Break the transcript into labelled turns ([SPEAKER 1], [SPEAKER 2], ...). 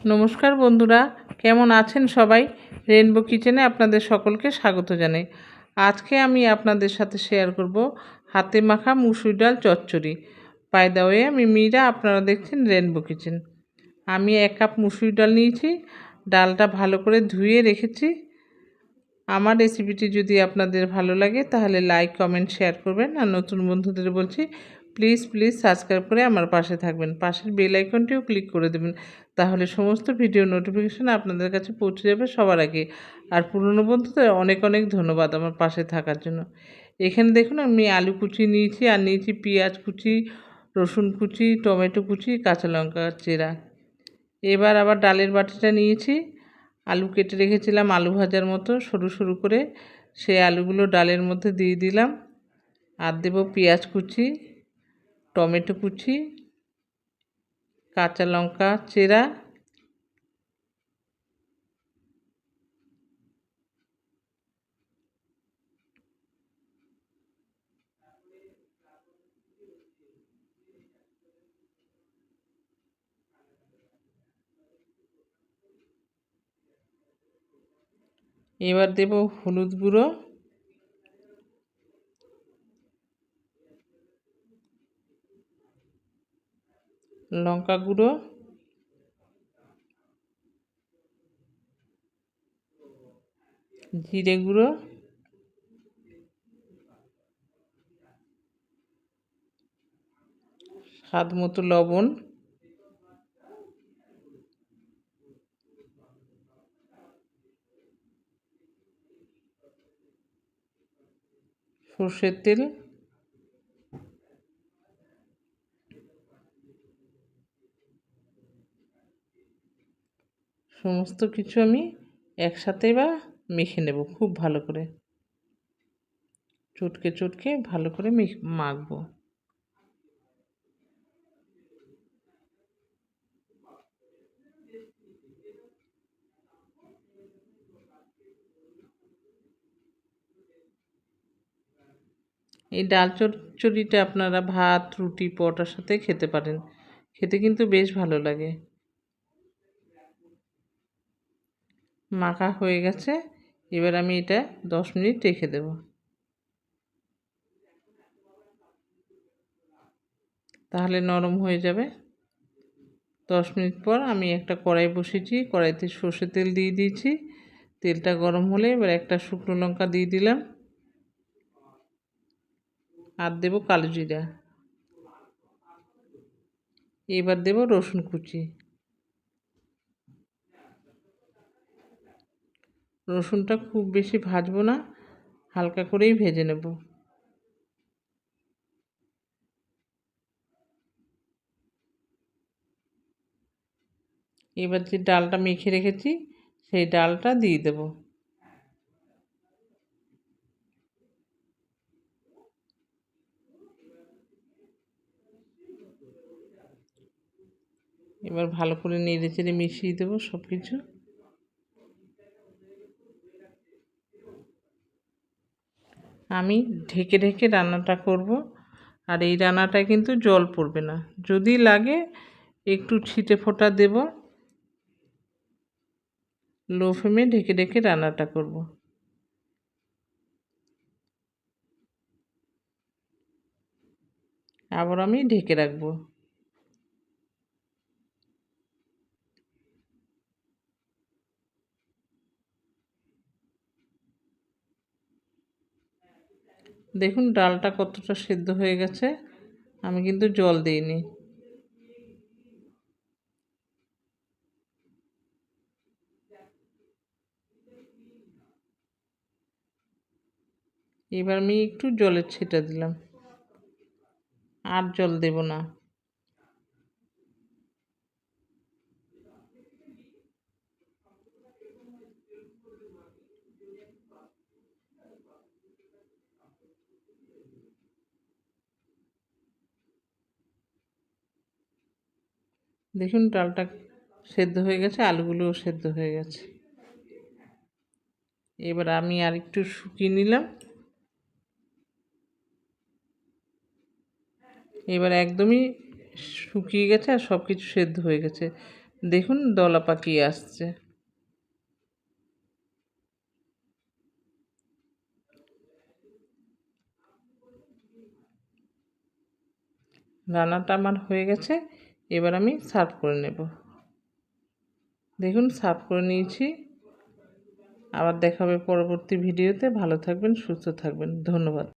[SPEAKER 1] নমস্কার বন্ধুরা, কেমন আছেন সবাই? রেনবো কিচেনে আপনাদের সকলকে স্বাগত জানাই। আজকে আমি আপনাদের সাথে শেয়ার করব হাতে মাখা মুসুর ডাল চচ্চড়ি। পাই দা ওয়ে আমি মীরা, আপনারা দেখছেন রেনবো কিচেন আমি এক কাপ মুসুর ডাল নিয়েছি, ডালটা ভালো করে ধুয়ে রেখেছি। আমার রেসিপিটি যদি আপনাদের ভালো লাগে, তাহলে লাইক কমেন্ট শেয়ার করবেন। আর নতুন বন্ধুদের বলছি প্লিজ প্লিজ সাবস্ক্রাইব করে আমার পাশে থাকবেন। পাশের বেল আইকনটিও ক্লিক করে দেবেন। তাহলে সমস্ত ভিডিও নোটিফিকেশান আপনাদের কাছে পৌঁছে যাবে সবার আগে। আর পুরনো বন্ধুদের অনেক অনেক ধন্যবাদ আমার পাশে থাকার জন্য। এখানে দেখুন, আমি আলু কুচি নিয়েছি, আর নিয়েছি পেঁয়াজ কুচি, রসুন কুচি, টমেটো কুচি, কাঁচা লঙ্কা চেরা। এবার আবার ডালের বাটিটা নিয়েছি। আলু কেটে রেখেছিলাম আলু ভাজার মতো, সরু সরু করে। সেই আলুগুলো ডালের মধ্যে দিয়ে দিলাম। আর দেবো পেঁয়াজ কুচি। টমেটো কুচি কাঁচা লঙ্কা চেরা এবার দেব হলুদ গুঁড়ো। লঙ্কা গুঁড়ো জিরে গুঁড়ো স্বাদ মতো লবণ সর্ষের তেল সমস্ত কিছু আমি একসাথে বা মেখে নেব খুব ভালো করে। চটকে চটকে ভালো করে মাখবো। এই ডাল চচ্চড়িটা আপনারা ভাত, রুটি, পরোটার সাথে খেতে পারেন। খেতে কিন্তু বেশ ভালো লাগে। মাখা হয়ে গেছে। এবার আমি এটা দশ মিনিট রেখে দেব। তাহলে নরম হয়ে যাবে। দশ মিনিট পর আমি একটা কড়াই বসেছি কড়াইতে সর্ষে তেল দিয়ে দিয়েছি। তেলটা গরম হলে এবার একটা শুকনো লঙ্কা দিয়ে দিলাম। আর দেবো কালো জিরা। এবার দেব রসুন কুচি। রসুনটা খুব বেশি ভাজবো না, হালকা করেই ভেজে নেব। এবার যে ডালটা মেখে রেখেছি, সেই ডালটা দিয়ে দেবো। এবার ভালো করে নেড়ে চেড়ে মিশিয়ে দেবো সব কিছু আমি ঢেকে ঢেকে রান্নাটা করব। আর এই রান্নাটায় কিন্তু জল পড়বে না। যদি লাগে, একটু ছিটে ফোটা দেব। লো ফ্লেমে ঢেকে ঢেকে রান্নাটা করব। আবার আমি ঢেকে রাখব। দেখুন ডালটা কতটা সেদ্ধ হয়ে গেছে। আমি কিন্তু জল দিইনি। এবার আমি একটু জলের ছিটা দিলাম। আর জল দেব না। দেখুন, ডালটা সেদ্ধ হয়ে গেছে, আলুগুলোও সেদ্ধ হয়ে গেছে। এবার আমি আর একটু শুকিয়ে নিলাম। এবার একদমই শুকিয়ে গেছে আর সব কিছু সেদ্ধ হয়ে গেছে। দেখুন, দলা পাকিয়ে আসছে। রান্নাটা আমার হয়ে গেছে। এবার আমি সার্ভ করে নেব। দেখুন, সার্ভ করে নিয়েছি। আবার দেখাবে পরবর্তী ভিডিওতে। ভালো থাকবেন, সুস্থ থাকবেন। ধন্যবাদ।